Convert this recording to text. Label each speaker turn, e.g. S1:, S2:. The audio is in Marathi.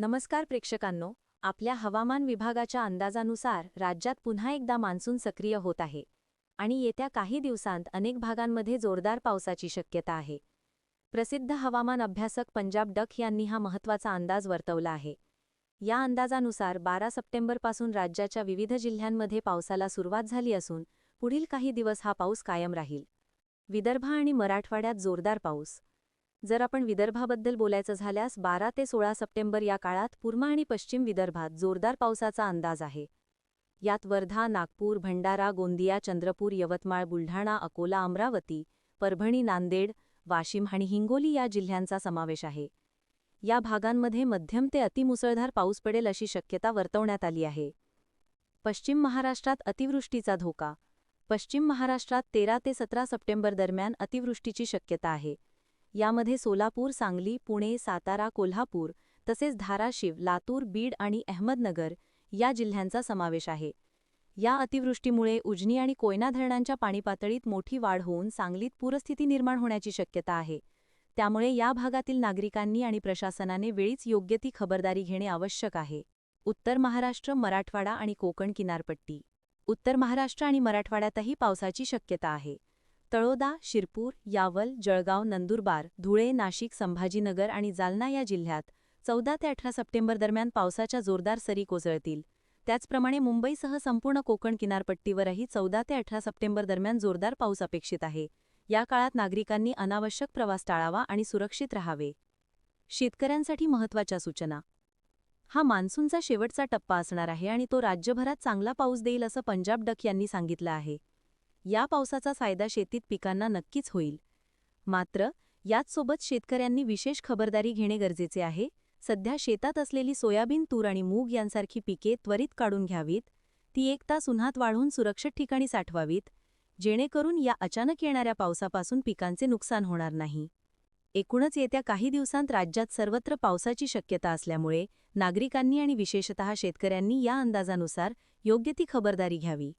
S1: नमस्कार प्रेक्षकांनो आपल्या हवामान विभागाच्या अंदाजानुसार राज्यात पुन्हा एकदा मान्सून सक्रिय होत आहे आणि येत्या काही दिवसांत अनेक भागांमध्ये जोरदार पावसाची शक्यता आहे. प्रसिद्ध हवामान अभ्यासक पंजाब डक यांनी हा महत्त्वाचा अंदाज वर्तवला आहे. या अंदाजानुसार बारा सप्टेंबरपासून राज्याच्या विविध जिल्ह्यांमध्ये पावसाला सुरुवात झाली असून पुढील काही दिवस हा पाऊस कायम राहील. विदर्भ आणि मराठवाड्यात जोरदार पाऊस जर आपण विदर्भाबद्दल बोलायचं झाल्यास बारा ते सोळा सप्टेंबर या काळात पूर्व आणि पश्चिम विदर्भात जोरदार पावसाचा अंदाज आहे. यात वर्धा नागपूर भंडारा गोंदिया चंद्रपूर यवतमाळ बुलढाणा अकोला अमरावती परभणी नांदेड वाशिम आणि हिंगोली या जिल्ह्यांचा समावेश आहे. या भागांमध्ये मध्यम ते अतिमुसळधार पाऊस पडेल अशी शक्यता वर्तवण्यात आली आहे. पश्चिम महाराष्ट्रात अतिवृष्टीचा धोका. पश्चिम महाराष्ट्रात तेरा ते सतरा सप्टेंबर दरम्यान अतिवृष्टीची शक्यता आहे. यामध्ये सोलापूर सांगली पुणे सातारा कोल्हापूर तसेच धाराशिव लातूर बीड आणि अहमदनगर या जिल्ह्यांचा समावेश आहे. या अतिवृष्टीमुळे उजनी आणि कोयना धरणांच्या पाणीपातळीत मोठी वाढ होऊन सांगलीत पूरस्थिती निर्माण होण्याची शक्यता आहे. त्यामुळे या भागातील नागरिकांनी आणि प्रशासनाने वेळीच योग्य ती खबरदारी घेणे आवश्यक आहे. उत्तर महाराष्ट्र मराठवाडा आणि कोकण किनारपट्टी. उत्तर महाराष्ट्र आणि मराठवाड्यातही पावसाची शक्यता आहे. तळोदा शिरपूर यावल जळगाव नंदुरबार धुळे नाशिक संभाजीनगर आणि जालना या जिल्ह्यात चौदा ते अठरा सप्टेंबर दरम्यान पावसाच्या जोरदार सरी कोसळतील. त्याचप्रमाणे मुंबईसह संपूर्ण कोकण किनारपट्टीवरही चौदा ते अठरा सप्टेंबर दरम्यान जोरदार पाऊस अपेक्षित आहे. या काळात नागरिकांनी अनावश्यक प्रवास टाळावा आणि सुरक्षित राहावे. शेतकऱ्यांसाठी महत्त्वाच्या सूचना. हा मान्सूनचा शेवटचा टप्पा असणार आहे आणि तो राज्यभरात चांगला पाऊस देईल असं पंजाब डक यांनी सांगितलं आहे. या पावसाचा फायदा शेतीत पिकांना नक्कीच होईल. मात्र याचसोबत शेतकऱ्यांनी विशेष खबरदारी घेणे गरजेचे आहे. सध्या शेतात असलेली सोयाबीन तूर आणि मूग यांसारखी पिके त्वरित काढून घ्यावीत. ती एक तास उन्हात वाढून सुरक्षित ठिकाणी साठवावीत जेणेकरून या अचानक येणाऱ्या पावसापासून पिकांचे नुकसान होणार नाही. एकूणच येत्या काही दिवसांत राज्यात सर्वत्र पावसाची शक्यता असल्यामुळे नागरिकांनी आणि विशेषतः शेतकऱ्यांनी या अंदाजानुसार योग्य ती खबरदारी घ्यावी.